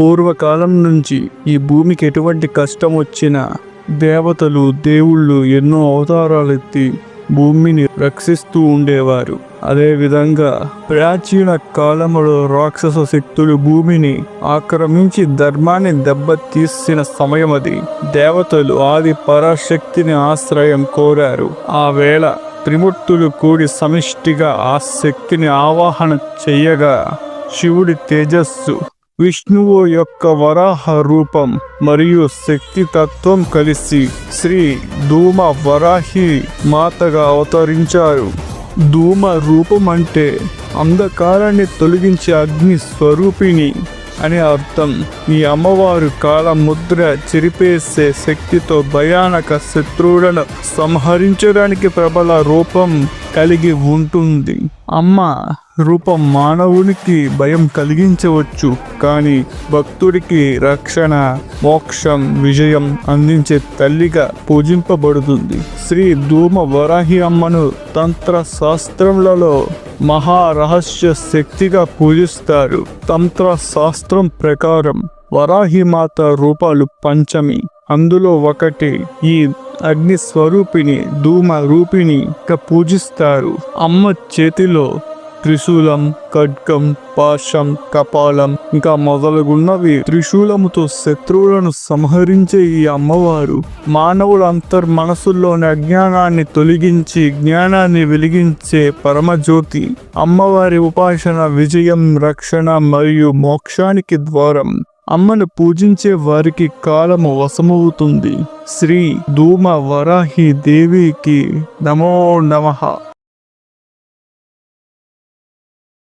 పూర్వకాలం నుంచి ఈ భూమికి ఎటువంటి కష్టం వచ్చినా దేవతలు దేవుళ్ళు ఎన్నో అవతారాలు ఎత్తి భూమిని రక్షిస్తూ ఉండేవారు. అదేవిధంగా ప్రాచీన కాలంలో రాక్షస శక్తులు భూమిని ఆక్రమించి ధర్మాన్ని దెబ్బతీసిన సమయం అది. దేవతలు ఆది పరాశక్తిని ఆశ్రయం కోరారు. ఆ వేళ త్రిమూర్తులు కూడి సమిష్టిగా ఆ శక్తిని ఆవాహన చెయ్యగా శివుడి తేజస్సు విష్ణువు యొక్క వరాహ రూపం మరియు శక్తి తత్వం కలిసి శ్రీ ధూమ వరాహి మాతగా అవతరించారు. ధూమ రూపం అంటే అంధకారాన్ని తొలగించే అగ్ని స్వరూపిణి అని అర్థం. ఈ అమ్మవారు కాలముద్ర చిరిపేసే చెరిపేసే శక్తితో భయానక శత్రువులను సంహరించడానికి ప్రబల రూపం కలిగి ఉంటుంది. అమ్మ రూపం మానవునికి భయం కలిగించవచ్చు కానీ భక్తుడికి రక్షణ మోక్షం విజయం అందించే తల్లిగా పూజింపబడుతుంది. శ్రీ ధూమ వరాహి అమ్మను తంత్ర శాస్త్రములలో మహారహస్య శక్తిగా పూజిస్తారు. తంత్ర శాస్త్రం ప్రకారం వరాహిమాత రూపాలు పంచమి అందులో ఒకటి ఈ అగ్ని స్వరూపిణి ధూమ రూపిణి పూజిస్తారు. అమ్మ చేతిలో త్రిశూలం ఖడ్గం పాశం కపాలం ఇంకా మొదలగున్నవి త్రిశూలముతో శత్రువులను సంహరించే ఈ అమ్మవారు మానవుల అంతర్ మనసుల్లోని అజ్ఞానాన్ని తొలగించి జ్ఞానాన్ని వెలిగించే పరమజ్యోతి. అమ్మవారి ఉపాసన విజయం రక్షణ మరియు మోక్షానికి ద్వారం. అమ్మను పూజించే వారికి కాలము వశమవుతుంది. శ్రీ ధూమ వరాహి దేవికి నమో నమః.